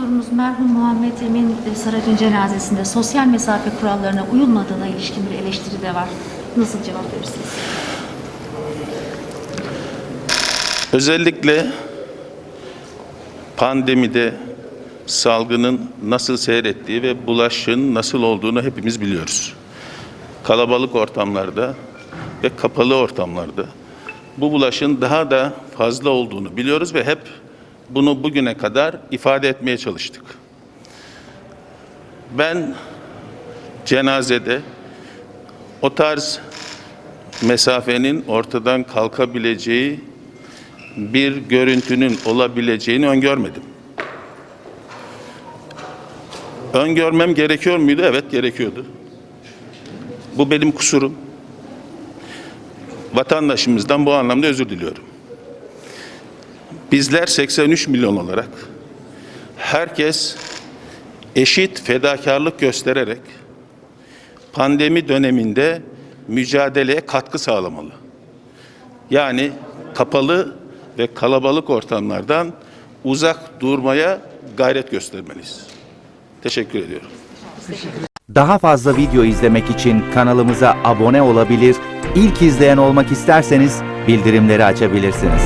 sorumuz merhum Muhammed Emin Sarıcı'nın cenazesinde sosyal mesafe kurallarına uyulmadığına ilişkin bir eleştiri de var. Nasıl cevap verirsiniz? Özellikle pandemide salgının nasıl seyrettiği ve bulaşın nasıl olduğunu hepimiz biliyoruz. Kalabalık ortamlarda ve kapalı ortamlarda bu bulaşın daha da fazla olduğunu biliyoruz ve hep bunu bugüne kadar ifade etmeye çalıştık. Ben cenazede o tarz mesafenin ortadan kalkabileceği bir görüntünün olabileceğini öngörmedim. Öngörmem gerekiyor muydu? Evet gerekiyordu. Bu benim kusurum. Vatandaşımızdan bu anlamda özür diliyorum. Bizler 83 milyon olarak herkes eşit fedakarlık göstererek pandemi döneminde mücadeleye katkı sağlamalı. Yani kapalı ve kalabalık ortamlardan uzak durmaya gayret göstermeliyiz. Teşekkür ediyorum. Daha fazla video izlemek için kanalımıza abone olabilir, ilk izleyen olmak isterseniz bildirimleri açabilirsiniz.